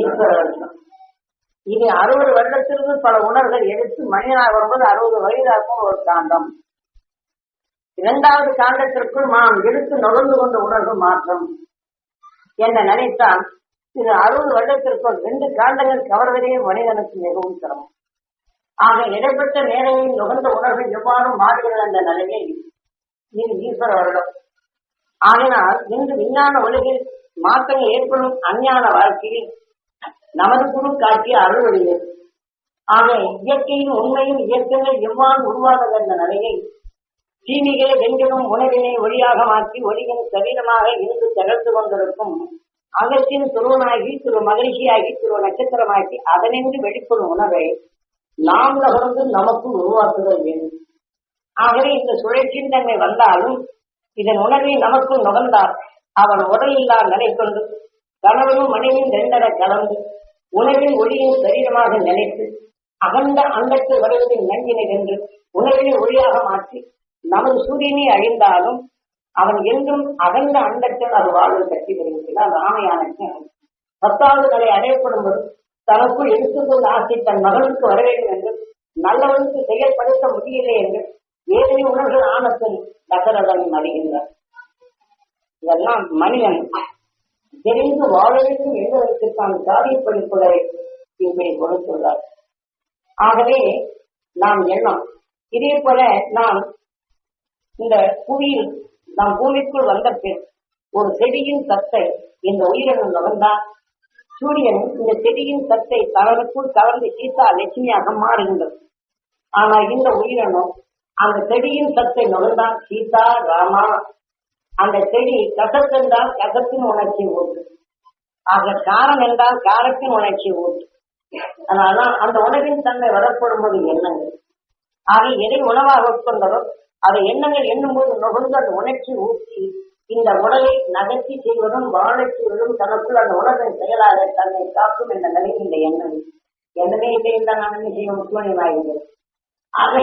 ஈஸ்வர அறுபது வருடத்திற்கு பல உணர்வுகள் எடுத்து மனிதனாக வரும்போது அறுபது வயதாகும் ஒரு காண்டம். இரண்டாவது காண்டத்திற்குள் நாம் எடுத்து நுழைந்து கொண்ட உணர்வு மாற்றம். என்ன நினைத்தால் இது அறுபது வருடத்திற்குள் ரெண்டு காண்டங்கள் கவர்வதே மனிதனுக்கு மிகவும் சிரமம். ஆக இடைப்பட்ட நேரங்களில் நுகர்ந்த உணர்வு எவ்வாறு மாறுகிறது என்ற நிலையை இது ஈஸ்வர வருடம். ஆகினால் இன்று விஞ்ஞான உலகில் மாற்றங்கள் ஏற்படும் அஞ்ஞான வாழ்க்கையில் நமது குழு காட்டிய அருள்வழிகள் ஆக இயற்கையின் உண்மையும் இயக்கங்கள் எவ்வாறு உருவானது என்ற நிலையை தீமைகளை வென்றிடும் உணவினை ஒளியாக மாற்றி ஒளியின் சரீரமாக இருந்து திகழ்ந்து கொண்டிருக்கும் அகத்தின் துருவனாகி திரு மகிழ்ச்சியாகி திரு நட்சத்திரமாக்கி அதனின்று வெளிப்படும் உணவை நாம் நகர்ந்து நமக்கும் உருவாக்குதல் வேண்டும் ஆகவே இந்த சுழற்சியின் தன்மை வந்தாலும் இதன் உணர்வை நமக்குள் நுகர்ந்தார் அவன் உடலில்லா நிலை கொண்டு கணவனும் மனைவியும் ரெண்டரை கலந்து உணவின் ஒளியின் சரீரமாக நினைத்து அகண்ட அண்டத்து வருவதின் நன்றினை வென்று உணவினை ஒளியாக மாற்றி நமது சூரியனை அழிந்தாலும் அவன் என்றும் அகண்ட அண்டத்தில் அது வாழ்வு கட்டி வருகிறார் ராமையான பத்தாவது கலை அடையப்படும் போது தனக்குள் எடுத்துக்கொண்ட ஆசை தன் மகனுக்கு வர வேண்டும் என்று நல்லவனுக்கு செயல்படுத்த முடியலை என்று வேதனை உணர்வுகள் ஆனத்தில் தசரதன் அறிகின்றார் இதெல்லாம் மனிதன் தெரிந்து வாழ வேண்டும் என்பதற்கு தான் காரியப்படுத்துவதை இப்படி கொடுத்துள்ளார் ஆகவே நாம் எண்ணம் இதே போல நாம் இந்த புவியில் நாம் பூமிக்குள் வந்த பின் ஒரு செடியின் சத்தை இந்த உயிரினம் நகர்ந்தான் சூரியன் இந்த செடியின் சத்தை தனக்குள் கலந்து சீதா லட்சுமியாக மாறுகின்றது ஆனால் இந்த உயிரினம் அந்த செடியின் சத்தை நுழைந்தான் சீதா ராமா அந்த செடி கசத்தென்றால் கசத்தின் உணர்ச்சி ஓட்டு ஆக காரம் என்றால் காரத்தின் உணர்ச்சி ஓட்டு அதனால அந்த உணவின் தன்மை வரப்படும் போது எண்ணங்கள். ஆக எதை உணவாக உட்கொண்டதோ அதை எண்ணங்கள் எண்ணும்போது நுகர்ந்து அந்த உணர்ச்சி ஊற்றி இந்த உடலை நகர்த்தி செய்வதும் வாழச் செய்வதும் தனக்குள் அந்த உணவின் செயலாக தன்னை காக்கும் என்ற நிலை இந்த எண்ணம் எண்ணமே இல்லை என்றால் நான் என்ன செய்ய முக்கியமாகிறது ஆக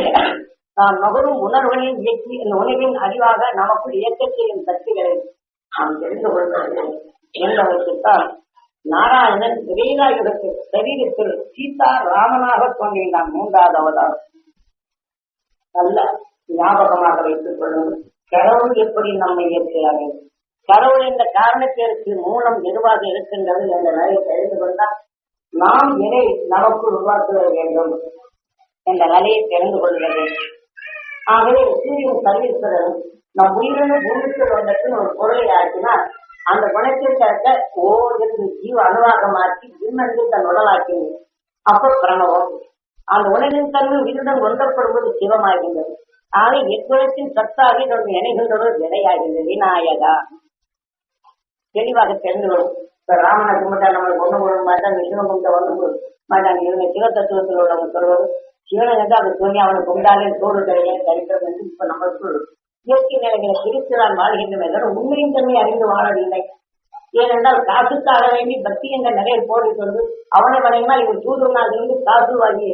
நாம் நுகரும் உணர்வுகளின் இயக்கி இந்த உணவின் அறிவாக நமக்குள் இயக்கச் செய்யும் சக்திகளை நாம் தெரிந்து கொள்வது நாராயணன் விவேகாயுகத்தில் சரீரத்தில் சீதா ராமனாக தோன்றினான் மூன்றாவது அவதாரம். நல்ல ஞாபகமாக வைத்துக் கொள்ளுங்கள். கடவுள் எப்படி நம்மை இயற்கிறார்கள் கடவுள் என்ற காரணத்திற்கு மூலம் எதுவாக இருக்கின்றது என்ற நிலையை தெரிந்து கொண்டால் நாம் எதை நமக்கு உருவாக்குவ வேண்டும் என்ற நிலையை தெரிந்து கொள்வது ஆகவே சூரியன் சர்வீஸ்வரன் நம் உயிரின பூமிக்கு வந்தத்தில் ஒரு பொருளை ஆக்கினால் அந்த குணத்திற்காக ஓருக்கு ஜீவ அணுவாக மாற்றி விண்ணந்து தன் உடலாக்கினது அப்போ பிரணவம் அந்த உணவின் தன்மை உயிருடன் ஒன்றப்படுவது சிவமாகின்றது. ஆக எக்குணத்தின் சத்தாக இதோடு இணைகின்றதோ விடையாகின்றது விநாயகா. தெளிவாக தெரிந்து கொள்ளும். இப்ப ராமனை கும்பிட்டா நம்மளுக்கு ஒண்ணு கொடுக்க மாட்டாங்க விஷ்ணு கும்பிட்ட ஒண்ணு கொடுக்க மாட்டாங்க இவங்க சிவ தத்துவத்தில் உள்ளவங்க சொல்வது. சிவனை வந்து அதை சொல்லி அவனை கொண்டாலே சோறு கிடையாது தரித்திரம் என்று இப்ப நம்மளுக்கு இயற்கை நிலைகளை பிரித்துதான் வாழ்கின்றன தவிர உண்மையின் தன்மை அறிந்து வாழவில்லை. ஏனென்றால் காசுக்காக வேண்டி பக்தி என்ற நிலையில் போட்டுக்கொண்டு அவனை வணங்கினால் இவன் சூரியனாக இருந்து காசு வாங்கி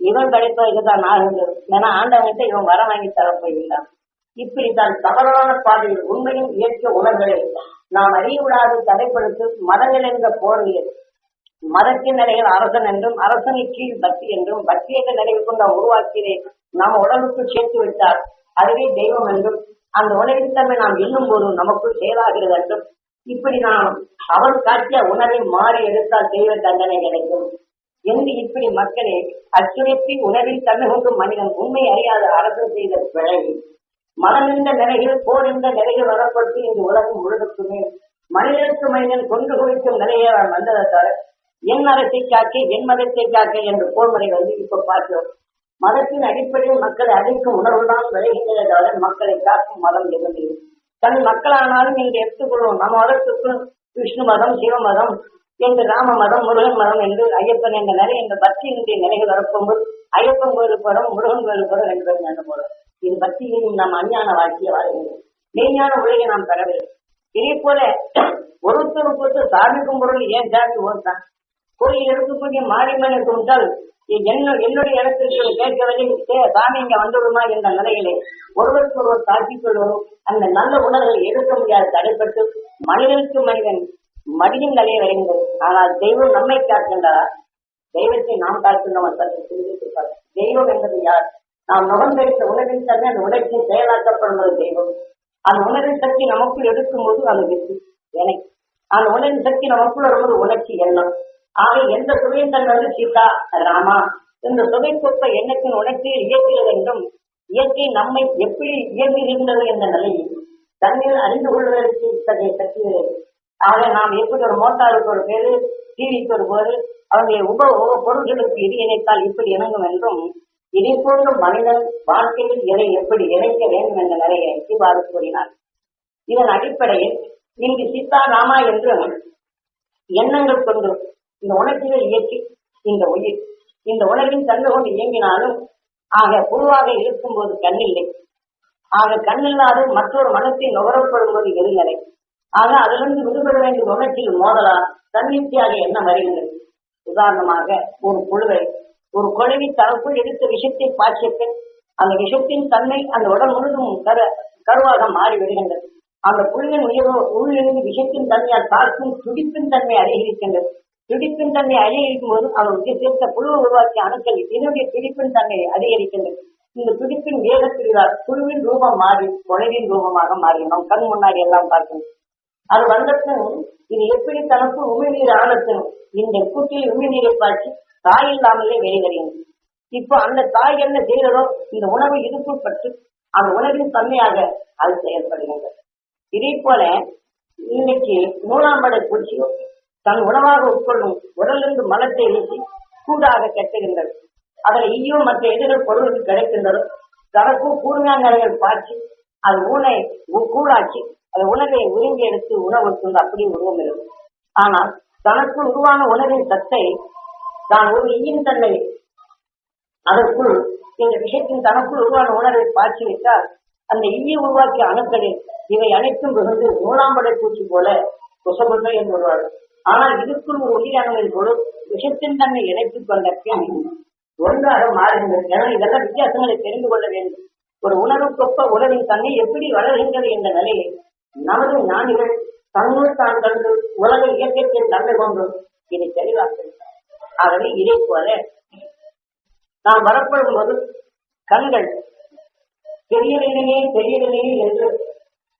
இவன் கிடைப்பதற்கு தான் ஆகுகிறது ஏன்னா ஆண்டவன்கிட்ட இவன் வர வாங்கி தரப்போகிறான் இப்படித்தான் தவறான பாதையில் உண்மையும் இயற்கை உணர்வுகளை நாம் அறியவிடாது தடைப்படுத்து மதங்கள் என்ற போர்வையில் மதத்தின் நிலையில் அரசன் என்றும் அரசனின் கீழ் பக்தி என்றும் பக்தி என்ற நிலையில் கொண்ட உருவாக்கியதை நாம் உடலுக்கு சேர்த்து விட்டால் அதுவே தெய்வம் என்றும் அந்த உணவித்தன்மை நாம் எண்ணும் போது நமக்குள் செயலாகிறது என்றும் இப்படி நாம் அவள் காட்டிய உணவை மாறி எடுத்தால் தெய்வ தண்டனை கிடைக்கும். என்று இப்படி மக்களை அச்சுறுத்தி உணவில் தன்மை கொண்டும் மனிதன் உண்மை அறியாத அரசு செய்த பிழை. மனம் என்ற நிலையில் போர் என்ற நிலையில் வரப்பட்டு இந்த உலகம் முழுவதுக்குமே. மனிதனுக்கு மனிதன் கொண்டு குவிக்கும் நிலையை அவன் வந்ததை தவிர என் அரசை காக்க என் மதத்தை காக்க என்ற போர்முறை வந்து இப்ப பார்க்கிறோம். மதத்தின் அடிப்படையில் மக்களை அழிக்கும் உணர்வுதான் விளைகின்றதை தவிர மக்களை காக்கும் மதம் எதுவும் தன் மக்களானாலும் இங்கு எடுத்துக்கொள்வோம். நம்ம மதத்துக்கு விஷ்ணு மதம் சிவ மதம் என்று ராம மதம் முருகன் மதம் என்று ஐயப்பன் என்ற நிலை என்ற பக்தியினுடைய நிலைகள் வரப்போகும்போது ஐயப்பன் கோயிலுக்கு படம் முருகன் கோயிலுக்கு படம் ரெண்டு பேரும் போறோம். இது பக்தியின் நாம் அஞ்ஞான வாழ்க்கையை வாழ வேண்டும் மெய்ஞான உலகை நாம் பெற வேண்டும் இதே போல ஒருத்தருக்கு ஒருத்தர் சாமி கும்பிடுறது ஏன் சாமி ஓடுதான் கோயில் எடுக்கக்கூடிய மாரியம்மனை கும்பிட்டால் என்ன என்னுடைய இடத்திற்கு கேட்கவில்லை சாமி இங்க வந்துவிடுமா என்ற நிலையிலே ஒருவருக்கு ஒருவர் தாக்கிக் கொள்வதும் அந்த நல்ல உணர்வுகளை எடுக்க முடியாத தடைப்பட்டு மனிதனுக்கு மனிதன் மடியும் நிலையை வருகின்றது ஆனால் தெய்வம் நம்மை காக்கின்றதா தெய்வத்தை நாம் காக்கின்றோம் தெய்வம் என்பது யார்? நாம் நுகர்ந்தெடுத்த உணவின் தன்மை அந்த உணர்ச்சி செயலாக்கப்படும் ஒரு தெய்வம். அந்த உணவின் சக்தி நமக்குள் எடுக்கும்போது அது வெற்றி. எனக்கு அந்த உணவின் சக்தி நமக்குள் வரும்போது உணர்ச்சி எண்ணம். ஆக எந்த சுவையும் தன்மை சீதா ராமா. இந்த சுவைக்கொப்ப எண்ணத்தின் உணர்ச்சி இயக்கிறது என்றும் இயற்கை நம்மை எப்படி இயங்குகின்றது என்ற நிலையை தண்ணீர் அறிந்து கொள்வதற்கு இத்தகைய சக்தி ஆக நாம் எப்படி ஒரு மோட்டாருக்கு ஒரு பேரு டிவிக்கு ஒரு பேரு அவருடைய உப பொருள்களுக்கு இது இணைத்தால் இப்படி இணங்கும் என்றும் இதை போன்ற மனிதன் வாழ்க்கையில் எதை எப்படி இணைக்க வேண்டும் என்ற நிலையை சிவாறு கூறினார். இதன் அடிப்படையில் இங்கு சீதா ராமா என்று எண்ணங்கள் கொண்டு இந்த உணர்ச்சிகள் இயக்கி இந்த உயிர். இந்த உலகின் தன்மை கொண்டு இயங்கினாலும் ஆக புழுவாக இருக்கும்போது கண்ணில்லை. ஆக கண்ணில்லாது மற்றொரு மனத்தை நுகரப்படும் போது எரிநிலை ஆக அதிலிருந்து விடுபட வேண்டிய உணர்ச்சியில் மோதலால் தன்னிச்சையாக என்ன வருகிறது. உதாரணமாக ஒரு குழுவை ஒரு குழவி தனக்குள் எடுத்த விஷத்தை பாய்ச்சிட்டு அந்த விஷத்தின் தன்மை அந்த உடல் முழுதும் கரு கருவாக மாறி விடுகின்றது. அந்த குழுவின் உயர்வு உள்ளிருந்து விஷத்தின் தன்மையால் தாக்கும் துடிப்பின் தன்மை அதிகரிக்கின்றது துடிப்பின் தன்மை அதிகரிக்கும் போது அவனுக்கு சேர்த்த புழுவை உருவாக்கிய அணுக்கள் இதனுடைய துடிப்பின் தன்மை அதிகரிக்கின்றது இந்த துடிப்பின் வேகத்திலால் குழுவின் ரூபம் மாறி குழவின் ரூபமாக மாறி நம் கண் முன்னாடி எல்லாம் பார்க்கணும் அது வந்ததும் இது எப்படி தனக்கு உமிழ்நீர் ஆனத்தும் இந்த கூட்டில் உமிழ்நீரை பார்த்து தாய் இல்லாமலே வெளிவருகிறது. இப்போ அந்த தாய் என்ன செய்கிறதோ இந்த உணவு இருப்புள் பட்டு அந்த உணவின் தன்மையாக அது செயல்படுகின்றது இதே போல இன்னைக்கு நூலாம்படை பூச்சியோ தன் உணவாக உட்கொள்ளும் உடலிருந்து மலத்தை நீக்கி கூடாக கட்டுகின்றது அதில் ஈயோ மற்ற எதிர்கள் பொருளுக்கு கிடைக்கின்றதோ தனக்கும் கூர்மையான நிலைகள் பாய்ச்சி அது ஊனை உ- கூழாக்கி அது உணவை உறிஞ்சி எடுத்து உணவு கொண்டு அப்படியே உருவம் இருக்கும் ஆனால் தனக்கு உருவான உணவின் சத்தை தான் ஒரு ஈயின் தன்மை. அதற்குள் இந்த விஷயத்தின் தனக்குள் உருவான உணர்வை பாய்ச்சி விட்டால் அந்த ஈயை உருவாக்கிய அணுக்களில் இவை அனைத்தும் மிகுந்து நூலாம்படை பூச்சி போல குசகுசை என்று வருவார்கள் ஆனால் இதுக்குள் ஒரு உயிரணுவின் பொழு விஷத்தின் தன்னை இணைத்துக் கொண்ட பின் ஒன்றாக மாறுகின்றது. எனவே இதெல்லாம் வித்தியாசங்களை தெரிந்து கொள்ள வேண்டும். ஒரு உணர்வுக்கொப்ப உணவின் தன்மை எப்படி வளர்கின்றது என்ற நிலையை நமது ஞானிகள் தன்னுள் தான் கண்டு உலக இயக்கத்தின் தன்மை கொண்டு இதை தெளிவாக்குகிறார் ஆகவே இதே போல நாம் வரப்படும் போது கண்கள் தெரியவில்லையே தெரியவில்லையே என்று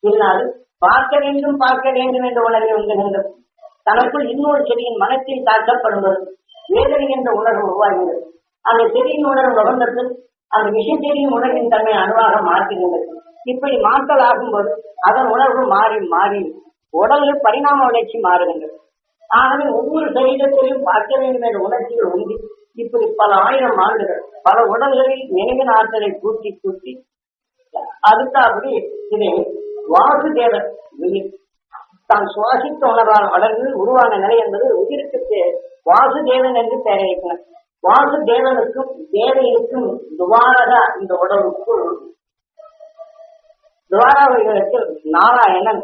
இருந்தாலும் பார்க்க வேண்டும் பார்க்க வேண்டும் என்ற உணர்வை உண்டுகின்றது தனக்குள் இன்னொரு செடியின் மனத்தில் தாக்கப்படுவது வேதனை என்ற உணர்வு உருவாகிறது. அந்த செடியின் உணர்வு நுகர்ந்தது அந்த விஷ செடியின் உணர்வின் தன்மை அணுவாக மாற்றுகின்றது இப்படி மாற்றல் ஆகும்போது அதன் உணர்வு மாறி மாறி உடலில் பரிணாம வளர்ச்சி மாறுகின்றது. ஆகவே ஒவ்வொரு சரீரத்திலும் பார்க்க வேண்டும் என்ற உணர்ச்சிகள் உண்டு இப்படி பல ஆயிரம் ஆண்டுகள் பல உடல்களில் நினைவின் ஆற்றலை கூட்டி கூட்டி அதுக்காகவே இதை வாசுதேவர் தான் சுவாசித்த உணர்வால் வளர்ந்து உருவான நிலை என்பது உயிருக்கு வாசுதேவன் என்று பெயர் வாசுதேவனுக்கும் தேவையிற்கும் துவாரகா இந்த உடலுக்குள் துவாராவதிகளுக்கு நாராயணன்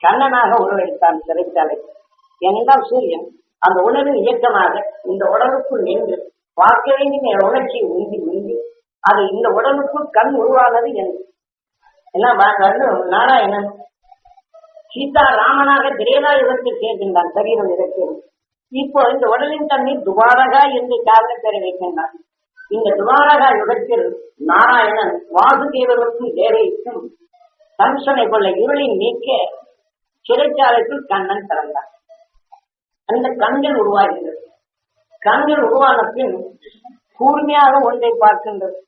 கண்ணனாக உருவெடுத்தான் சிறைச்சாலை. ஏனென்றால் சூரியன் அந்த உணவின் இயக்கமாக இந்த உடலுக்குள் நின்று பார்க்க வேண்டிய உணர்ச்சியை உந்தி உந்தி அது இந்த உடலுக்குள் கண் உருவானது என்று. எல்லாம் நாராயணன் சீதா ராமனாக திரேதா இடத்தில் சேர்கின்றான் சரீரம் இருக்கிறது இப்போ இந்த உடலின் தன்மை துவாரகா என்று காரண பெற வைக்கின்றான். இந்த துவாரகா யுகத்தில் நாராயணன் வாசுதேவருக்கும் தேவைக்கும் கம்சனை கொள்ள இருளை நீக்க சிறைச்சாலைக்குள் கண்ணன் பிறந்தான். அந்த கண்கள் உருவாகின்றது. கண்கள் உருவான பின் கூர்மையாக ஒன்றை பார்க்கின்றது.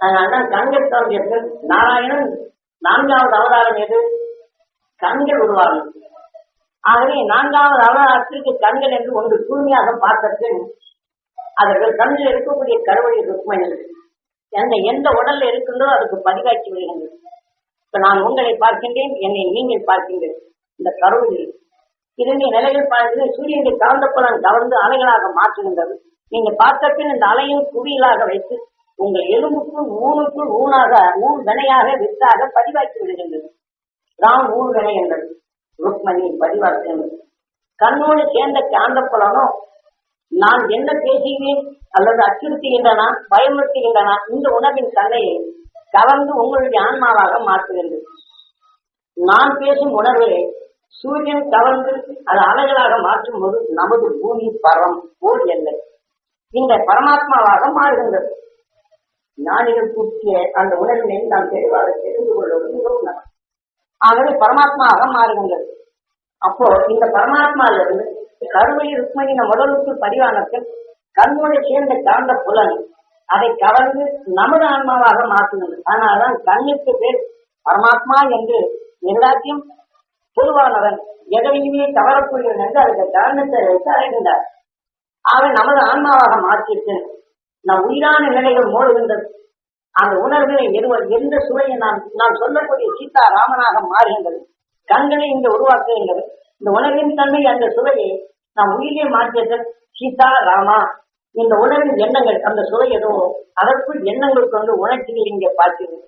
அதனால்தான் கண்கள் தோன்றிய நாராயணன் நான்காவது அவதாரம் எது? கண்கள் உருவாகும் ஆகவே நான்காவது அவதாரத்திற்கு கண்கள் என்று ஒன்று தூய்மையாக பார்த்த அவர்கள் அதற்கு கண்ணில் இருக்கக்கூடிய கருவழி ருக்மணி எந்த எந்த உடல்ல இருக்கின்றோ அதுக்கு பதிவாக்கி விடுகிறது இப்ப நான் உங்களை பார்க்கின்றேன் என்னை நீங்கள் பார்க்கின்றேன். இந்த கருவில் இரண்டு நிலைகள் பார்த்து சூரியனுடைய கலந்தப்புறம் கவர்ந்து அலைகளாக மாற்றுகின்றது. நீங்க பார்த்த பின் இந்த அலையின் குவியலாக வைத்து உங்கள் எலும்புக்குள் ஊனுக்குள் ஊனாக ஊன் வினையாக வித்தாக பதிவாக்கி விடுகின்றது. தான் ஊன் என்றது ருக்மணி பதிவாக்குகின்றது கண்ணோடு சேர்ந்த காந்த பலனோ நான் என்ன பேசுகிறேன் அல்லது அச்சுறுத்துகின்றனா பயமுறுத்துகின்றனா இந்த உணவின் கண்ணையை கவர்ந்து உங்களுடைய ஆன்மாவாக மாற்றுகின்றது. நான் பேசும் உணர்வை சூரியன் கவர்ந்து அது அலைகளாக மாற்றும் போது நமது பூமி பரம் போல் எல்லை இந்த பரமாத்மாவாக மாறுகின்றது. ஞானிகள் கூட்டிய அந்த உணர்வினை நாம் தெளிவாக தெரிந்து கொள்வது மிகவும் நல்லது. ஆகவே பரமாத்மாவாக மாறுகின்றது அப்போ இந்த பரமாத்மாவிலிருந்து கருவை ருக்மணின முதலுக்கு பதிவானத்தில் கண்ணுடைய சேர்ந்த காந்த புலன். அதை கவர்ந்து நமது ஆன்மாவாக மாற்றுகிறது ஆனால்தான் கண்ணுக்கு பேர் பரமாத்மா என்று எல்லாத்தையும் பொதுவானவன் எதையுமே கவரக்கூடியவன் என்று அந்த காரணத்தை வைத்து அடைகின்றார். ஆக நமது ஆன்மாவாக மாற்றிட்டு நம் உயிரான நிலைகள் மோதுகின்றது அந்த உணர்வுகளை எதுவர் எந்த சுவையை நான் நாம் சொல்லக்கூடிய சீதா ராமனாக மாறுகின்றது கண்களை இங்கு உருவாக்குகின்றது இந்த உணர்வின் தன்மை அந்த சுவையை நாம் உயிரே மாற்றியது சீதா ராமா. இந்த உணர்வின் எண்ணங்கள் அந்த சுவை எதுவோ அதற்குள் எண்ணங்களுக்கு வந்து உணர்ச்சிகள் இங்கே பார்க்கிறது.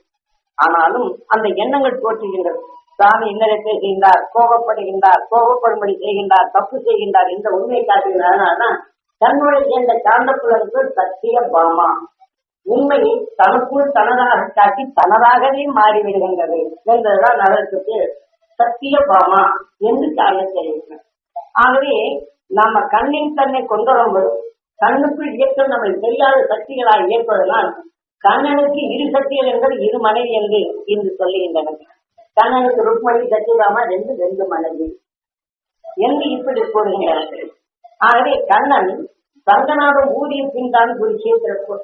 ஆனாலும் அந்த எண்ணங்கள் தோற்றுகின்றது சாமி இன்னரை செய்கின்றார் கோபப்படுகின்றார் கோபப்படும்படி செய்கின்றார் தப்பு செய்கின்றார் இந்த உண்மை காட்டுகிறார். தன்னுடைய சேர்ந்த காந்தப்புலருக்கு சத்திய பாமா. உண்மையை தனக்குள் தனதாக காட்டி தனதாகவே மாறிவிடுகின்றது என்றதுதான் அதற்கு சத்திய பாமா என்று காரணம் தெரிவிக்கிறேன் ஆகவே நாம கண்ணின் தன்னை கொண்டு வரும்போது கண்ணுக்குள் இயக்கம் நம்மை தெரியாத சக்திகளாக இயக்குவதனால் கண்ணனுக்கு இரு சக்திகள் என்பது இரு மனைவி என்று இன்று சொல்லுகின்றனர். கண்ணனுக்கு ருக்மணி சத்தியபாமா ரெண்டு ரெண்டு மனைவி என்று இப்படி கூறுகின்றனர் ஆகவே கண்ணன் சங்கநாதம் ஊதிய பின் தான் குறிச்சேத்திருப்போ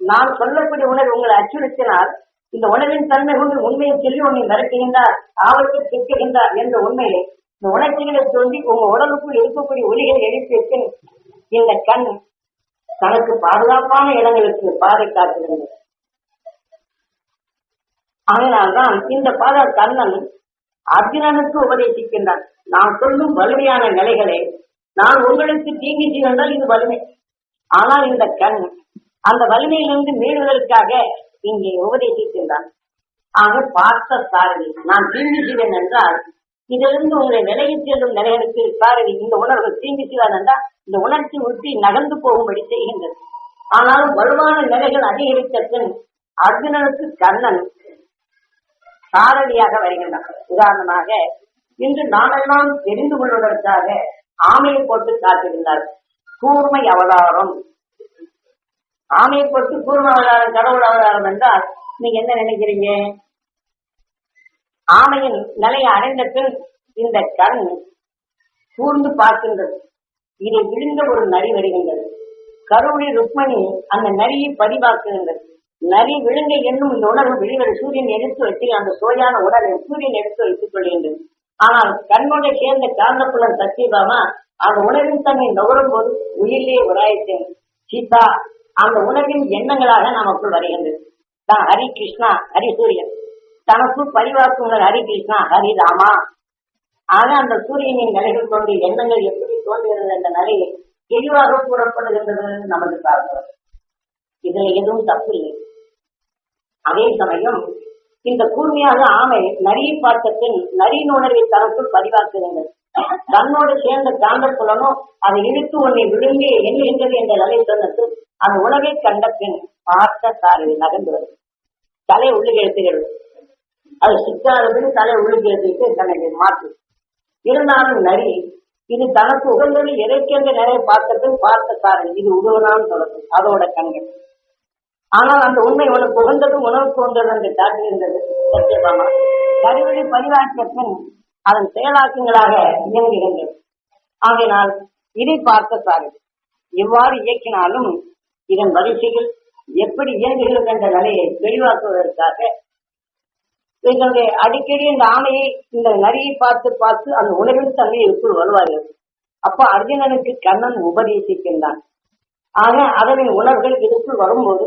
நான் சொல்லக்கூடிய உணர்வு உங்களை அச்சுறுத்தினால் இந்த உணர்வின் தன்மை கொண்டு உண்மையை சொல்லி உன்னை மிரட்டுகின்றார் ஆபத்தை திட்டுகின்றார் என்ற உண்மையை இந்த உணர்ச்சிகளை சொல்லி உங்க உடலுக்குள் இருக்கக்கூடிய ஒலிகளை எழுப்பி வைத்து இந்த கண் தனக்கு பாதுகாப்பான இடங்களுக்கு பாதை காட்டுகிறது. அதனால்தான் இந்த பாத கண்ணன் அர்ஜுனனுக்கு உபதேசிக்கின்றான். நான் சொல்லும் வலிமையான நிலைகளை நான் உங்களுக்கு தீங்கி செய்தால் இது வலிமை. ஆனால் இந்த கண் அந்த வலிமையிலிருந்து மீளுவதற்காக இங்கே உபதேசிக்கின்றான் ஆக பார்த்த சாரதி நான் தீங்கி செய்வேன் என்றால் இதிலிருந்து உங்களை விலகி செல்லும் நிலையனுக்கு சாரதி இந்த உணர்வு தீங்கி என்றால் இந்த உணர்ச்சி உற்றி நகர்ந்து போகும்படி செய்கின்றது. ஆனாலும் வலுவான நிலைகள் அதிகரித்த பின் அர்ஜுனனுக்கு கண்ணன் சாரதியாக வருகின்றான். உதாரணமாக இன்று நாமெல்லாம் தெரிந்து கொள்வதற்காக ஆமையை போட்டு காத்திருந்தார். கூர்மை அவதாரம். ஆமையை போட்டு கூர்ம அவதாரம் கடவுள் அவதாரம் என்றால் நீங்க என்ன நினைக்கிறீங்க? ஆமையின் நிலையை அடைந்த பின் இந்த கண் கூர்ந்து பார்க்கின்றது. இதை விழுந்த ஒரு நரி வருகின்றது கருவுளி ருக்மணி அந்த நரியை பதிவாக்குகின்றது. நரி விழுங்க என்னும் இந்த உணர்வு வெளிவர சூரியன் எடுத்து வைத்து அந்த சோயான உடலை சூரியன் எடுத்து வைத்துக் கொள்கின்றது. ஆனால் கண்ணோட சேர்ந்த காந்தப்புலன் சத்தியபாமா அந்த உணர்வின் தன்னை நுகரும் போது உயிரிலே உராயத்தேன். சீதா அந்த உணவின் எண்ணங்களாக நமக்குள் வருகின்றது. தான் ஹரி கிருஷ்ணா ஹரி சூரியன். தனக்கு பரிவாக்குங்கள் ஹரி கிருஷ்ணா ஹரி ராமா. ஆக அந்த சூரியனின் நிலைகள் கொண்டு எண்ணங்கள் எப்படி தோன்றுகிறது என்ற நிலையை தெளிவாக கூறப்படுகின்றது நமது பார்க்கிறோம். இதுல எதுவும் தப்பு இல்லை. அதே சமயம் இந்த கூர்மையாக ஆமை நரியை பார்த்த பின் நரியின் உணர்வை தனக்குள் பதிவாக்குகின்றது தன்னோடு சேர்ந்த காந்த புலனும் அதை இழுத்து உன்னை விழுங்கி எண்ணுகின்றது என்ற நிலை சொன்னது அந்த உலகை கண்ட பின் பார்த்த சாரதி நகர்ந்து வருது. தலை உள்ளுக்கு அது சிக்காதபின் தலை உள்ளுக்கு தன்னை தனக்கு மாற்று. இருந்தாலும் நரி இது தனக்கு உகந்தது எதைக்கென்று நிறைய பார்த்தது பார்த்த சாரதி இது உருவனான்னு சொல்லணும் அதோட கண்கள். ஆனால் அந்த உண்மை உனக்கு உகந்தது உணவு தோன்றது என்று காட்டுகின்றது சத்தியபாமா. கருவிழி பதிவாக்கிய பின் அதன் செயலாக்கங்களாக இயங்குகின்றது. ஆகையினால் இதை பார்த்த சாரதி எவ்வாறு இயக்கினாலும் இதன் வரிசைகள் எப்படி இயங்குகிறது என்ற நிலையை தெளிவாக்குவதற்காக இதனுடைய அடிக்கடி இந்த ஆமையை இந்த நரியை பார்த்து பார்த்து அந்த உணர்வின் தன்மை இருக்குள் வருவார்கள். அப்ப அர்ஜுனனுக்கு கண்ணன் உபதேசிக்கின்றான். ஆக அதனின் உணர்வுகள் இதுக்குள் வரும்போது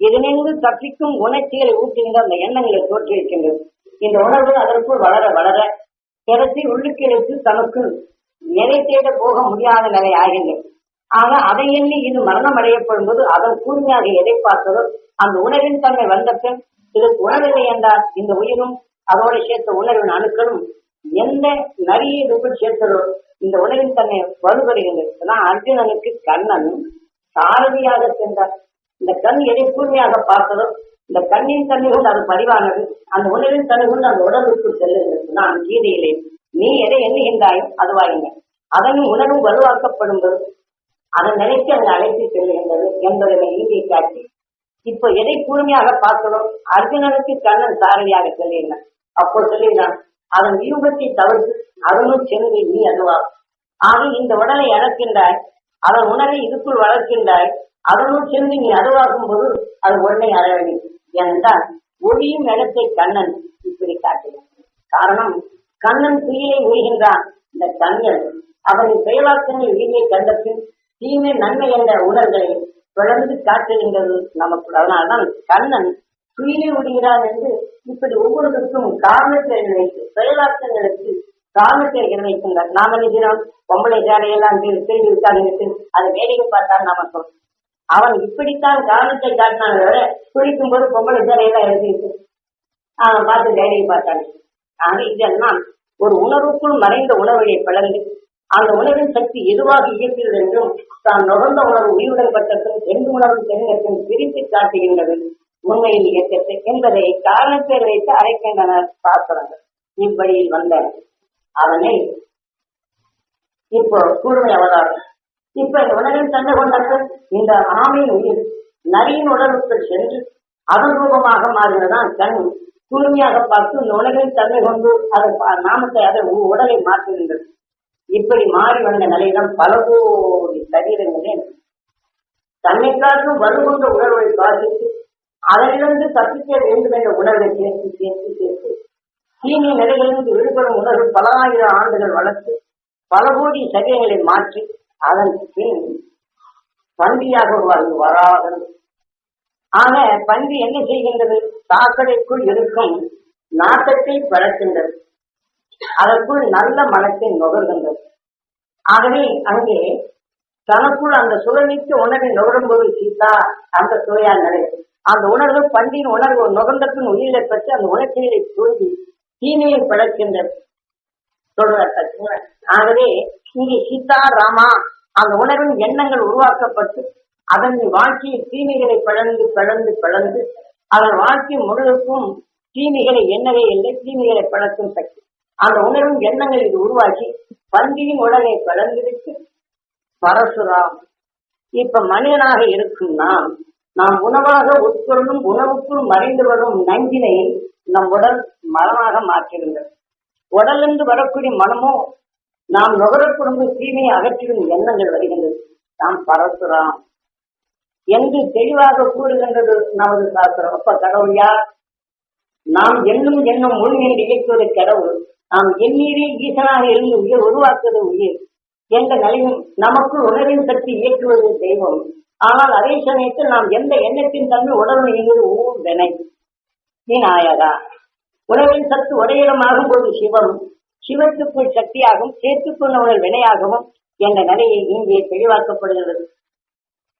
இதனின்று தப்பிக்கும் உணர்ச்சிகளை ஊட்டுகின்ற அந்த எண்ணங்களை தோற்றிருக்கின்றது இந்த உணர்வு அதற்குள் வளர வளர திறத்தை உள்ளுக்கு தனக்கு நிலை தேட போக முடியாத நிலை ஆகின்றது ஆக அதை எண்ணி இது மரணம் அடையப்படும் போது அதன் கூர்மையாக எதை பார்த்ததோ அந்த உணர்வின் தன்மை வந்த பின் இதற்கு உணர்வில்லை என்றால் இந்த உயிரும் அதோடு சேர்த்த உணர்வின் அணுக்களும் எந்த நரியை இதுக்குள் சேர்த்ததோ இந்த உணர்வின் தன்மை வலுபடுகின்றது அர்ஜுனனுக்கு கண்ணன் சாரதியாக சென்றார். இந்த கண் எதை கூர்மையாக பார்த்ததோ இந்த கண்ணின் தன்மை கொண்டு அது பதிவானது. அந்த உணர்வின் தன்மை கொண்டு அந்த உடலுக்குள் செல்லுகிறது. நான் கீதையிலே. நீ எதை எண்ணுகின்றாயோ அதுவாயுங்க அதன் உணர்வு வலுவாக்கப்படும் அதை நினைத்து அதை அழைத்து செல்கின்றது என்பதனை இங்கே காட்டி இப்போ எதை கூர்மையாக பார்க்கணும் அர்ஜுனனுக்கு கண்ணன் சாரதியாக சொல்லியிருந்தான். அப்போ சொல்லியிருந்தான் அதன் வியூகத்தை தவிர்த்து அருணும் செல்வி நீ அதுவா ஆக இந்த உடலை அழைக்கின்றாய் அதன் உணரை இதுக்குள் வளர்க்கின்றாய் அருணும் செல்வி நீ அதுவாகும் போது அது உடனே அறவழி என்றால் ஒளியும் இடத்தை கண்ணன் இப்படி காட்டுகிறான் காரணம் கண்ணன் துயிலை உய்கின்றான் இந்த கண்ணன் அவனின் செயலாக்கங்கள் விதியை கண்டபின் தீமை நன்மை என்ற உணர்களை தொடர்ந்து காட்டுகின்றது நமக்கு. அதனால்தான் கண்ணன் துயிலை உடுகிறான் என்று இப்படி ஒவ்வொருவருக்கும் காரணத்தை வைத்து செயலாக்கங்களுக்கு காரணத்தை வைக்கின்றார் நாம நினைக்கிறோம் பொம்பளை ஜாடையெல்லாம் செய்து விட்டாங்க அதை வேடிக்கை பார்த்தால் நமக்கு அவன் இப்படித்தான் காரணத்தை காட்டினான் விட குளிக்கும் போது பொம்பளை ஜாடையெல்லாம் எழுதிட்டு அவன் பார்த்து வேடிக்கை பார்த்தாங்க ஆக இதெல்லாம் ஒரு உணர்வுக்குள் மறைந்த உணர்வை பிளந்து அந்த உணவின் சக்தி எதுவாக இயக்குகிறது என்றும் தான் நுகர்ந்த உணர்வு உயிருடன் பட்டத்தும் எந்த உணர்வு தெரிந்ததும் பிரித்து காட்டுகின்றது உண்மையின் இயக்கத்தை என்பதை காரணத்தை வைத்து அழைக்கின்றனர் சாஸ்திரங்கள் இப்படியில் வந்த அவனை இப்போ கூர்மை அவதாரம். இப்ப இந்த உணவில் தன்மை கொண்டார்கள். இந்த ஆமையின் உயிர் நரியின் உடலுக்குள் சென்று அதன் ரூபமாக மாறினதான் கண் கூர்மையாக பார்த்து இந்த தன்னை தன்மை கொண்டு அதை நாமத்தை அதை உடலை மாற்றுகின்றது. இப்படி மாறி வந்த நிலையிடம் பல கோடி சரீரங்களே தன்னை காட்டும் வலுகொண்ட உணர்வை பாதித்து அதனிலிருந்து தப்பிக்க வேண்டும் என்ற உணர்வை சேர்த்து சேர்த்து சேர்த்து தீமை நிலைகளிலிருந்து விடுபடும் உணர்வு பல ஆயிரம் ஆண்டுகள் வளர்த்து பல கோடி சரீரங்களை மாற்றி அதன் பின் பன்றியாக வாழ்ந்து வராதல் ஆக பன்றி என்ன செய்கின்றது? சாக்கடைக்குள் இருக்கும் நாட்டத்தை பழக்கின்றது அதற்குள் நல்ல மனத்தை நுகர்கின்றது. ஆகவே அங்கே தனக்குள் அந்த சுவைமிக்க உணர்வை நுகரும் போது சீதா அந்த சுவையால் நிலைக்கும் அந்த உணர்வு பண்டின் உணர்வு நுகர்ந்த பின் உயிரை பெற்று அந்த உணர்ச்சிகளை தூண்டி தீமையை பழக்கின்றது சொல்றார் ஆகவே இங்கே சீதா ராமா அந்த உணர்வின் எண்ணங்கள் உருவாக்கப்பட்டு அதன் வாழ்க்கையில் தீமைகளை பிளந்து பிளந்து பிளந்து அதன் வாழ்க்கை முழுவதும் தீமைகளை எண்ணவே இல்லை தீமைகளை பழக்கும் சக்தி. அந்த உணர்வும் எண்ணங்கள் இது உருவாக்கி பந்தியின் உடலை பிளந்துவிட்டு பரசுராம் இப்ப மனிதனாக இருக்கும் நாம் நாம் உணவாக உட்கொள்ளும் உணவுக்குள் மறைந்து வரும் நஞ்சினை நம் உடல் மரமாக மாற்றுகின்றது உடலிருந்து வரக்கூடிய மனமோ நாம் நுகரப்படும் தீமையை அகற்றிடும் எண்ணங்கள் வருகின்றது. நாம் பரசுராம். என்று தெளிவாக கூறுகின்றது நமது சாஸ்திரம். அப்ப கடவுள் யார்? நாம் எண்ணும் எண்ணும் முன் என்று இயக்குவது கடவுள். நாம் எண்ணீரே ஈசனாக இருந்து உயிர் உருவாக்குவது உயிர். என்ற நிலையும் நமக்கு உணர்வின் சக்தி இயக்குவது தெய்வம். ஆனால் அதே சமயத்தில் நாம் எந்த எண்ணத்தின் தன்மை உடல் என்பது ஊர் வினை. விநாயகா உணவின் சத்து உடையிடமாகும் போது சிவம். சிவத்துக்குள் சக்தியாகவும் சேர்த்துக்கொண்ட உடல் வினையாகவும் என்ற நிலையை இங்கே தெளிவாக்கப்படுகிறது.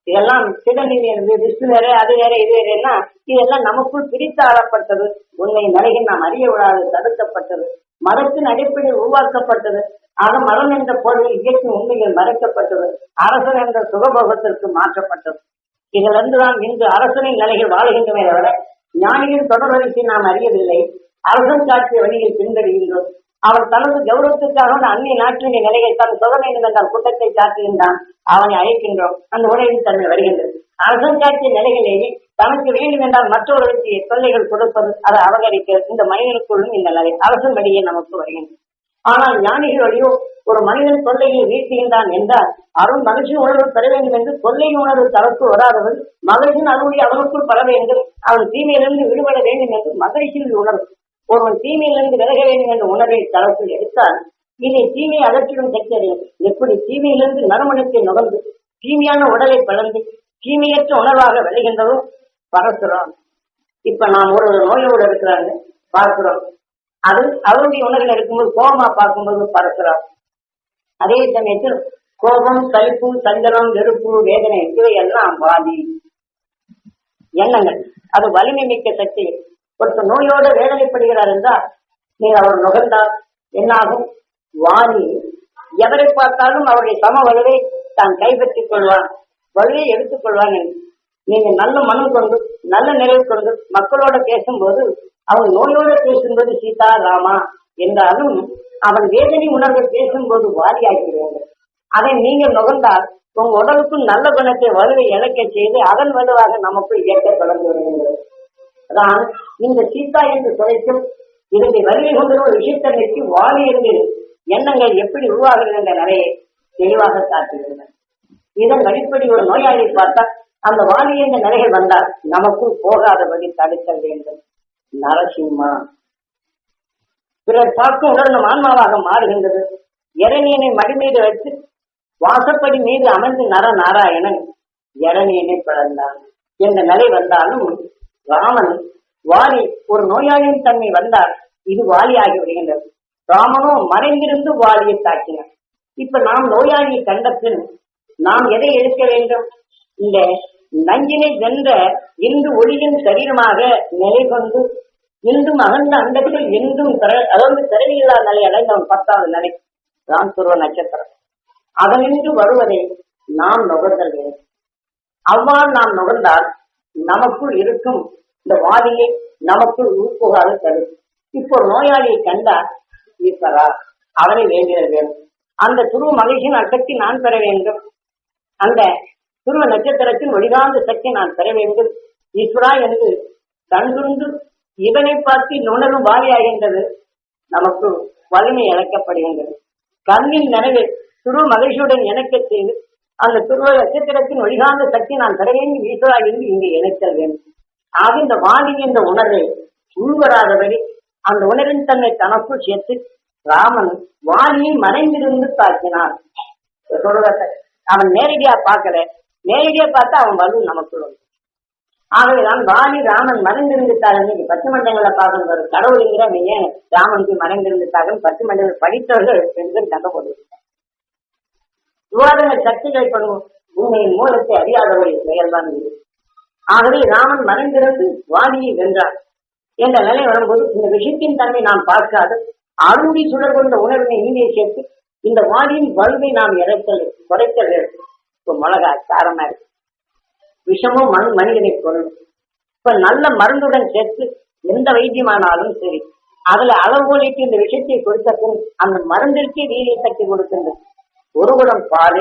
இதெல்லாம் சிவநீதி என்று விஷ்ணு வேற அது வேற இது வேறன்னா இதெல்லாம் நமக்குள் பிரித்து ஆளப்பட்டது. உண்மை நிலையில் நாம் அறிய விடாது தடுக்கப்பட்டது. மதத்தின் அடிப்படையில் உருவாக்கப்பட்டது. ஆக மதம் என்ற பொருள் இயற்கும் உண்மைகள் மறைக்கப்பட்டது. அரசன் என்ற சுகபோகத்திற்கு மாற்றப்பட்டது. இதிலிருந்துதான் இன்று அரசனின் நிலைகள் வாழ்கின்றன தவிர ஞானியின் தொடர்வரிசை நாம் அறியவில்லை. அரசன் காட்டிய வழியில் பின்தொடர்கின்றோம். அவன் தனது கௌரவத்துக்காக அந்நிய நாட்டினுடைய நிலையை தன் சொல்ல வேண்டும் என்றால் கூட்டத்தை காட்டுகின்றான் அவனை அழைக்கின்றோம். அந்த உலகில் தன்மை வருகின்றது. அரசன் காட்டிய நிலையிலேயே தனக்கு வேண்டும் என்றால் மற்றவர்களுக்கு தொல்லைகள் கொடுப்பது அதை அவகரிக்க இந்த மனிதனுக்குள்ளும் இந்த நிலை அரசன் வழியே நமக்கு வருகின்றது. ஆனால் ஞானிகள் வழியோ ஒரு மனிதன் தொல்லையை வீழ்த்துகின்றான் என்றால் அருண் மகிழ்ச்சி உணர்வு பெற வேண்டும் என்று தொல்லை உணர்வு தனக்கு வராதவன் மகிழ்ச்சியின் அருளை அவனுக்குள் பெற வேண்டும். அவன் தீமையிலிருந்து விடுபட வேண்டும் என்று மகிழ்ச்சியில் உணர்வு. ஒருவன் தீமையிலிருந்து விலக வேண்டும் என்ற உணர்வை தளத்தில் எடுத்தால் இனி தீமையை அகற்றிடும் சக்தி எப்படி? தீமையிலிருந்து நறுமணத்தை நுகர்ந்து தீமையான உடலை பிளந்து தீமையற்ற உணர்வாக விளைகின்றதோ? பரசுரம் இப்ப நாம் ஒரு நோயோடு இருக்கிறாங்க பார்க்கிறோம். அது அவருடைய உணர்வில் இருக்கும்போது கோபமா பார்க்கும்போது பரசுரம் அதே சமயத்தில் கோபம் சலிப்பு சஞ்சலம் வெறுப்பு வேதனை இவையெல்லாம் வாதி எண்ணங்கள். அது வலிமை மிக்க சக்தி. ஒருத்தர் நோயோட வேதனைப்படுகிறார் என்றால் நீங்கள் அவர் நுகர்ந்தால் என்னாகும்? வாணி எவரை பார்த்தாலும் அவருடைய சம வலுவை தான் கைப்பற்றிக் கொள்வான். வலுவை எடுத்துக் கொள்வான் என்று. நீங்க நல்ல மனம் கொண்டு நல்ல நிறைவு கொண்டு மக்களோட பேசும்போது அவங்க நோயோட பேசும்போது சீதா ராமா என்றாலும் அவன் வேதனை உணர்வை பேசும்போது வாரியாகிறது அதை நீங்கள் நுகர்ந்தால் உங்க உடலுக்கும் நல்ல குணத்தை வலுவை இழக்க செய்து அதன் வலுவாக நமக்குள் இயக்க தொடர்ந்து வருகின்றது அதான் இந்த சீதா என்று துறைக்கும் இதனை வருகை கொண்டு ஒரு விஷயத்தன்மைக்கு வாழி இருந்து எண்ணங்கள் எப்படி உருவாகிறது என்ற நிறைய தெளிவாக காட்டுகின்றன. இதன் அடிப்படை ஒரு நோயாளி பார்த்தா அந்த வாலி என்ற நிலைகள் வந்தால் நமக்கும் போகாதபடி தடுக்க வேண்டும். நரசிம்மா. பிறர் பார்க்கும் உடல் நம் ஆன்மாவாக மாறுகின்றது. இரணியனை மடி மீது வைத்து வாசப்படி மீது அமைந்து நர நாராயணன் இளநீனை பிறந்தான் என்ற நிலை வந்தாலும் ராமன் வாலி ஒரு நோயாளியின் தன்மை வந்தார் இது வாலி ஆகி விடுகின்றது ராமனோ மறைந்திருந்து வாலியை தாக்கினார். இப்ப நாம் நோயாளியை கண்ட பின் நாம் எதை எடுக்க வேண்டும்? இந்த நஞ்சினை வென்ற இன்று ஒளியின் சரீரமாக நிலை கொண்டு இன்றும் அகன்ற அண்டத்தில் என்றும் பிற- அதாவது பிறவியில்லா நிலை அடைந்தவன் பத்தாவது நிலை. தான் துருவ நட்சத்திரம். அதனின்று வருவதை நாம் நுகர்தல் வேண்டும். அவ்வாறு நாம் நுகர்ந்தால் நமக்குள் இருக்கும் இந்த வாதியை நமக்குள் உட்புகாது தரும் இப்போ நோயாளியை கண்டா ஈஸ்வரா அவனை வேண்டியது வேண்டும் அந்த துருவ மகிழ்ச்சியின் அசக்தி நான் பெற வேண்டும். அந்த துருவ நட்சத்திரத்தின் ஒளிகாந்த சக்தி நான் பெற வேண்டும். ஈஸ்வரா என்று கண்குண்டு இவனை பார்த்து நுணரும் வாரியாகின்றது நமக்கு வலிமை இழக்கப்படுகின்றது. கண்ணின் நனவில் துருவ மகிழ்ச்சியுடன் இணைக்க செய்து அந்த துருவ நட்சத்திரத்தின் வழிகாந்த சக்தி நான் பெற வேண்டும் என்று இங்கே இணைத்தல் வேண்டும். ஆக இந்த வாணி என்ற உணர்வை உள்வராதபடி அந்த உணர்வின் தன்னை தனக்குள் சேர்த்து ராமன் வாணியை மறைந்திருந்து தாக்கினான் சொல்றத அவன் நேரடியா பார்க்கல. நேரடியா பார்த்தா அவன் வலு நமக்கு வந்து ஆகவேதான் வாணி ராமன் மறைந்திருந்துட்டார் இன்னைக்கு பத்து மண்டங்களை பார்க்கணும். கடவுளுங்கிற நீ ஏன் ராமனுக்கு மறைந்திருந்துட்டார்கள்? பத்து மண்டங்கள் படித்தவர்கள் பெண்கள் சண்டை விவாதங்கள் சக்தி கைப்படும் உண்மையின் மூலத்தை அறியாதவரின் செயல்தான் இது ஆகவே ராமன் மறைந்திருந்து வாதியை வென்றார் என்ற நிலை வரும்போது இந்த விஷயத்தின் தன்மை நாம் பார்க்காது. அருந்தி சுடர் கொண்ட உணர்வினை இங்கே சேர்த்து இந்த வாதியின் வலுவை நாம் இறைத்தல் குறைக்க வேண்டும். இப்போ மிளகா காரமா இருக்கு. விஷமும் மண் மனிதனை பொருள் இப்ப நல்ல மருந்துடன் சேர்த்து எந்த வைத்தியமானாலும் சரி. அதுல அளவுகோலிட்டு இந்த விஷயத்தை கொடுத்த பின் அந்த மருந்திற்கே வீரிய சக்தி கொடுக்கின்றது. ஒரு குடம் பால்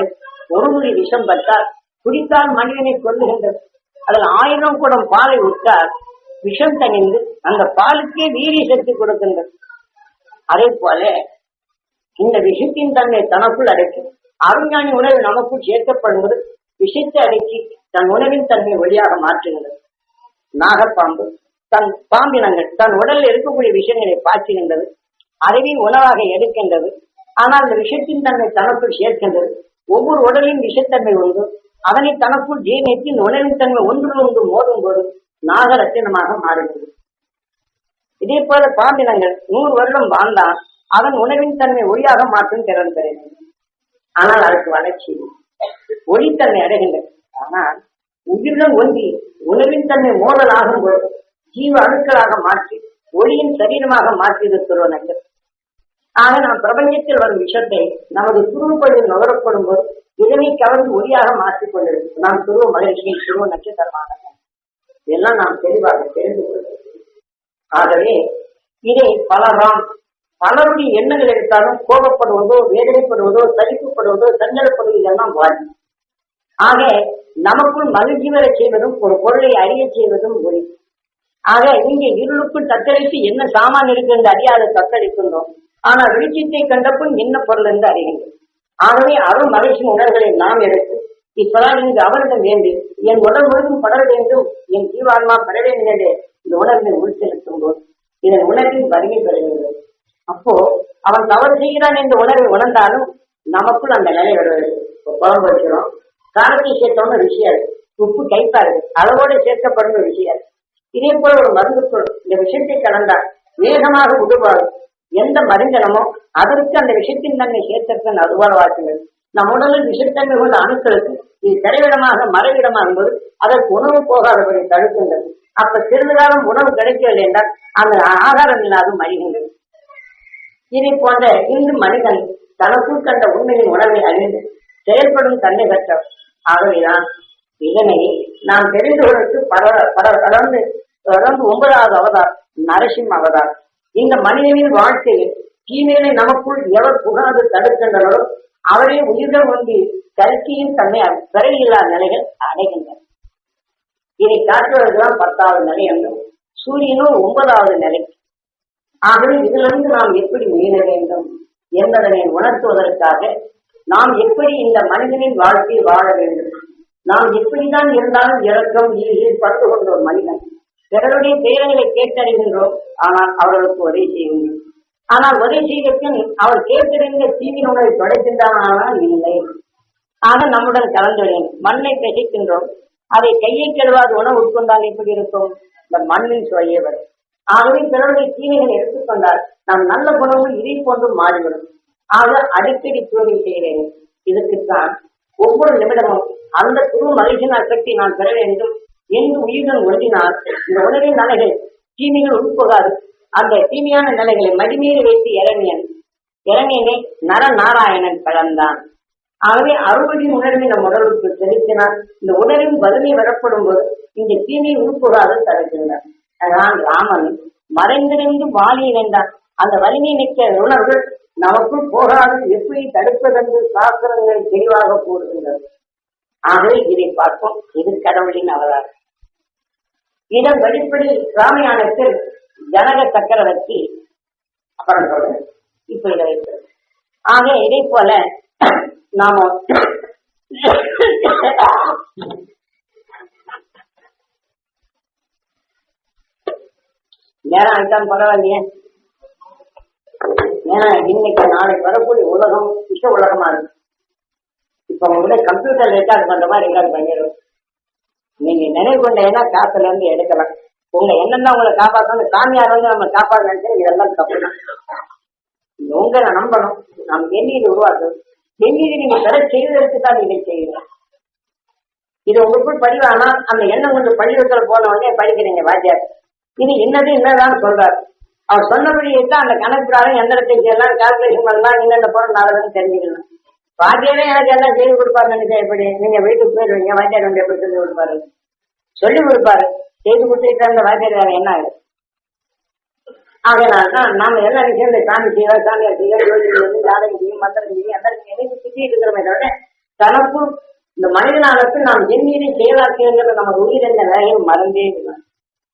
ஒரு முடி விஷம் பட்டால் குடித்தால் மனிதனை கொள்ளுகின்றது அதில் ஆயிரம் குடம் பாலை விட்டால் விஷம் தணிந்து அந்த பாலுக்கே வீரிய சக்தி கொடுக்கின்றது அதே போல இந்த விஷத்தின் தன்மை தனக்குள் அடக்கி அருஞானி உணவு நமக்குள் சேர்க்கப்படுவது விஷத்தை அடக்கி தன் உணவின் தன்மை வழியாக மாற்றுகின்றது நாகப்பாம்பு தன் பாம்பினங்கள் தன் உடலில் இருக்கக்கூடிய விஷயங்களை பாய்ச்சுகின்றது அறிவின் உணவாக எடுக்கின்றது ஆனால் அந்த விஷத்தின் தன்மை தனக்குள் சேர்க்கின்றது. ஒவ்வொரு உடலின் விஷத்தன்மை உண்டு அதனை தனக்குள் ஜீவனித்து உணவின் தன்மை ஒன்று ஒன்று மோதும் போது நாகரத்தினமாக மாறுகிறது. இதே போல பாம்பினங்கள் நூறு வருடம் வாழ்ந்தால் அதன் உணவின் தன்மை ஒளியாக மாற்றும் திறன் பெறுகிறது. ஆனால் அதற்கு வளர்ச்சி ஒளித்தன்மை அடைகின்றது. ஆனால் உயிருடன் ஒன்றி உணவின் தன்மை மோதல் ஆகும்போது ஜீவ அணுக்களாக மாற்றி ஒளியின் சரீரமாக மாற்றியது சொல்வனங்கள் ஆக நாம் பிரபஞ்சத்தில் வரும் விஷத்தை நமது துருவப்படியில் நுகரப்படும் போது இதனை கவர்ந்து ஒளியாக மாற்றிக் கொண்டிருக்கும். நாம் துருவ மகிழ்ச்சியை துருவ நட்சத்திரமாக இதெல்லாம் நாம் தெளிவாக தெரிந்து கொள்கிறோம் ஆகவே இதை பலராம் பலருடைய எண்ணங்கள் எடுத்தாலும் கோபப்படுவதோ வேதனைப்படுவதோ சலிப்புப்படுவதோ சஞ்சலப்படுவதோ இதெல்லாம் வாடி ஆக நமக்குள் மகிழ்ச்சி வர செய்வதும் ஒரு பொருளை அறிய செய்வதும் ஒளி. ஆக இங்கே இருளுக்குள் தத்தளித்து என்ன சாமான் இருக்கு என்று அறியாத தத்தளிக்கின்றோம். ஆனால் வெளிச்சத்தை கண்டப்பும் என்ன பொருள் என்று அறிகின்றோம். ஆகவே அருள் மகிழ்ச்சி உணர்வுகளை நாம் எடுத்து இப்பதான் இங்கு அவரிடம் வேண்டி என் உடல் முழுதும் படர வேண்டும் என் ஜீவான்மா பட வேண்டும் என்று இந்த உணர்வை உள்செலுத்தும் போது இதன் உணர்வின் வலிமை பெறுகிறது. அப்போ அவன் தவறு செய்கிறான் என்ற உணர்வை உணர்ந்தாலும் நமக்குள் அந்த நிலை வருவது இப்போ குழம்பு வைக்கிறோம் காரத்தை சேர்த்தோம்னு விஷயம் உப்பு கைப்பாரு அளவோடு சேர்க்கப்படும் விஷயம் இதே போல ஒரு மருந்து சொல் இந்த விஷயத்தை கலந்தால் வேகமாக உடுவாது எந்த மருந்தனமோ அதற்கு அந்த விஷயத்தின் தன்மை சேர்த்தன் அதுவான வாக்குங்கள் நம் உடலில் விஷத்தன்மை கொண்ட அணுக்களுக்கு இது திரையிடமாக மறைவிடமாக போது அதற்கு உணவு போகாதபடி தடுக்கின்றது. அப்ப சிறிது காலம் உணவு கிடைக்கவில்லை என்றால் அந்த ஆகாரம் இல்லாத மனிதங்கள் இதை போன்ற இந்து மனிதன் தனக்குள் கண்ட உண்மையின் உணவை அறிந்து செயல்படும் தன்மை பெற்ற ஆகவேதான் இதனை நாம் தெரிந்தவர்களுக்கு பல பல தொடர்ந்து தொடர்ந்து ஒன்பதாவது அவதார் நரசிம்ம அவதார். இந்த மனிதனின் வாழ்க்கையில் தீமையை நமக்குள் எவர் புகாது தடுக்கின்றனரோ அவரே உயிர்கள் ஒன்றி கருத்தியின் தன்மை பிறவியில்லா நிலைகள் அடைகின்றன. இதை காட்டுவதுதான் பத்தாவது நிலை என்றும் சூரியனும் ஒன்பதாவது நிலை. ஆகவே இதிலிருந்து நாம் எப்படி மீள வேண்டும் என்பதனை உணர்த்துவதற்காக நாம் எப்படி இந்த மனிதனின் வாழ்க்கை வாழ வேண்டும்? நாம் எப்படிதான் இருந்தாலும் இறக்கம் ஈழில் பறந்து கொண்ட ஒரு மனிதன். பிறருடைய செயல்களை கேட்டறிகின்றோம் ஆனால் அவர்களுக்கு உதவி செய்கின்றோம் ஆனால் உதவி செய்த அவர் கேட்டறிந்த தீவி உணவை படைக்கின்றான் இல்லை. ஆக நம்முடன் கலந்துள்ளேன் மண்ணை பெசிக்கின்றோம் அதை கையை கழுவாது உணவு உட்கொண்டால் எப்படி இருக்கும்? இந்த மண்ணின் சுவையே வரும். ஆகவே பிறருடைய தீமைகளை எடுத்துக்கொண்டால் நாம் நல்ல குணமும் இதை போன்று மாறிவிடும். ஆக அடிக்கடி தூய்மை செய்கிறேன். இதுக்குத்தான் ஒவ்வொரு நிமிடமும் அந்த குரு மகிழ்ச்சினால் கட்டி நான் பெற வேண்டும். என்று உயிருடன் ஒழுங்கினால் இந்த உணவின் நிலைகள் தீமைகள் உட்போகாது. அந்த தீமையான நிலைகளை மடிமீறி வைத்து இறங்கியன் இறங்கியனை நரநாராயணன் கலந்தான் ஆகவே அறுபடியின் உணர்வை நம் உடலுக்கு செலுத்தினால் இந்த உணர்வின் வலிமை வரப்படும் போது இந்த தீமையை உட்புகாது தடுக்கின்றார் அதனால் ராமன் மறைந்திருந்து வாலியை வேண்டான் அந்த வலிமை மிக்க உணர்வுகள் நமக்குள் போகாது. எப்படி தடுப்பதென்று சாஸ்திரங்கள் தெளிவாக கூறுகின்றது ஆகவே இதை பார்ப்போம். இது கடவுளின் அவதாரம். இதன் வெளிப்படி ராமாயணத்தில் ஜனக சக்கரவர்த்தி அப்புறம் சொல்றேன் இப்ப இதை வைக்கிறது ஆக இதை போல நாம நேரம் ஆயிட்டான் பரவாயில்லையே. ஏன்னா இன்னைக்கு நாளைக்கு வரக்கூடிய உலகம் விஷ உலகமா இருக்கு. இப்ப உங்களோட கம்ப்யூட்டர் ரெக்கார்ட் பண்ற மாதிரி ரெக்கார்ட் பண்ணிடும் நீங்க நினைவு கொண்ட ஏன்னா காசுல இருந்து எடுக்கலாம். உங்க என்னென்ன உங்களை காப்பாற்றணும் சாமியார் வந்து நம்ம காப்பாடு நினைச்சா இதெல்லாம் தப்பு தான் உங்களை நம்பணும். நாம் எண்ணீர் உருவாக்கணும். எண்ணீரை நீங்க பெற செய்வதற்கு தான் நீங்க செய்யணும். இது உங்களுக்குள் பதிவானா? அந்த எண்ணம் கொஞ்சம் பள்ளிக்கூடத்துல போன உடனே படிக்கிறீங்க வாத்தியார். இது என்னது என்னதான் சொல்றாரு. அவர் சொன்னபடியே தான் அந்த கணக்கு பிரகாரம் எந்திரத்தை செய்யலாம் கால்குலேஷன் பண்ணலாம் என்னென்ன பொருள் நல்லதுன்னு தெரிஞ்சுக்கலாம் வாத்தியாரே எனக்கு எல்லாம் செய்து கொடுப்பாரு நினைச்சா எப்படி? நீங்க வீட்டுக்கு போயிடுவீங்க வாத்தியார் வந்து எப்படி சொல்லி கொடுப்பாரு? சொல்லி கொடுப்பாரு. செய்து கொடுத்துட்டு அந்த வாத்தியார் வேற என்ன ஆகுது? அதனால தான் நாம எல்லாம் சேர்ந்து சாமி செய்ய சாமியார் செய்வா யோசிச்சு ஜாதகம் செய்யும் மந்திரம் செய்யும் எல்லாருக்கும் எதையும் சுத்திட்டு இருக்கிறோமே தவிர தனக்குள் இந்த மனிதனாகத்து நாம் எண்ணீரை செயலாக்குகின்ற நம்ம உயிர் என்ற நிலையும் மறந்தே இல்லை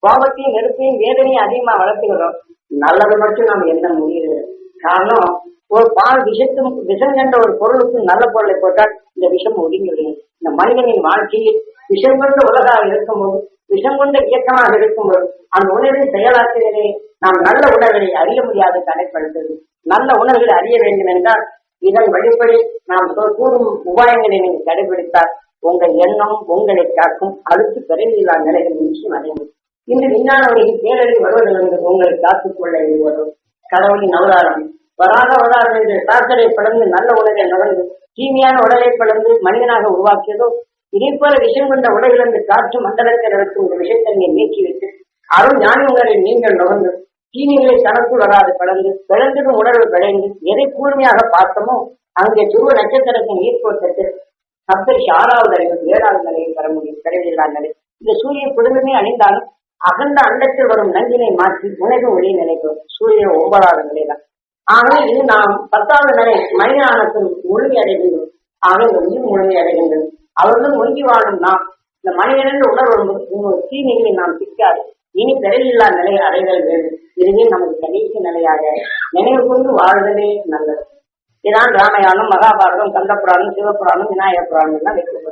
கோபத்தையும் நெருப்பையும் வேதனையும் அதிகமா வளர்த்துக்கிறோம். நல்லது மட்டும் நாம் என்ன முடியுது காரணம் ஒரு பால் விஷத்தும் விஷம் என்ற ஒரு பொருளுக்கு நல்ல பொருளை போட்டால் இந்த விஷம் ஒடுங்கிவிடும். இந்த மனிதனின் வாழ்க்கையில் விஷம் கொண்ட உலகாக இருக்கும்போது விஷம் கொண்ட இயக்கமாக இருக்கும்போது அந்த உணவை செயலாக்குவதை நாம் நல்ல உணர்வை அறிய முடியாது தடைப்படுத்தது நல்ல உணர்வுகளை அறிய வேண்டும் என்றால் இதன் வழிப்படி நாம் கூறும் உபாயங்களை நீங்கள் கடைபிடித்தால் உங்கள் எண்ணம் உங்களை காக்கும் அடுத்து பிறவியில்லா நிலைகள் நிச்சயம் அடையும். இந்த விஞ்ஞான உலகில் பேரழிவு வருவதிலிருந்து உங்களை காத்துக்கொள்ள வரும் கடவுளின் அவதாரம் வராத அவதாரம் என்று சாஸ்திரை பிளந்து நல்ல உலகை நடந்து தீமையான உடலை பிளந்து மனிதனாக உருவாக்கியதோ இதே போல விஷம் கொண்ட உலகிலிருந்து காற்று மண்டலத்தில் நடக்கும் ஒரு விஷயத்தன்மை நீக்கிவிட்டு அருள் ஞானியங்களை நீங்கள் நுகர்ந்து தீமைகளை தனக்குள் வராது பிளந்து பிளந்திடும் உணர்வு பிழைந்து எதை கூர்மையாக பார்த்தோமோ அங்கே துருவ நட்சத்திரத்தின் ஈர்ப்போட்டத்தில் சப்தரிஷி ஆறாவது அறிவு ஏழாவது நிலையை பெற முடியும். பிறவில்லா நிலை இந்த சூரிய குடும்பமே அணிந்தாலும் அகண்ட அண்டத்தில் வரும் நங்கினை மாற்றி உணவு ஒளி நிலைக்கும் சூரியன் ஒன்பதாவது நிலைதான். ஆகவே இது நாம் பத்தாவது நிலை மனிதனானத்தில் முழுமை அடைகின்றோம். ஆக இந்த உயிர் முழுமை அடைகின்றது. அவர்களும் முங்கி வாழும் நாம் இந்த மனிதனின் உணர்வு இன்னொரு தீநிலையை நாம் சிக்காது. இனி பிறவில்லா நிலையை அடைதல் வேண்டும். இதுவே நமது கடைசி நிலையாக நினைவு கொண்டு வாழ்தலே நல்லது. இதான் ராமாயணம் மகாபாரதம் கந்த புராணம் சிவபுராணம் விநாயக புராணம் எல்லாம் வைக்கப்படும்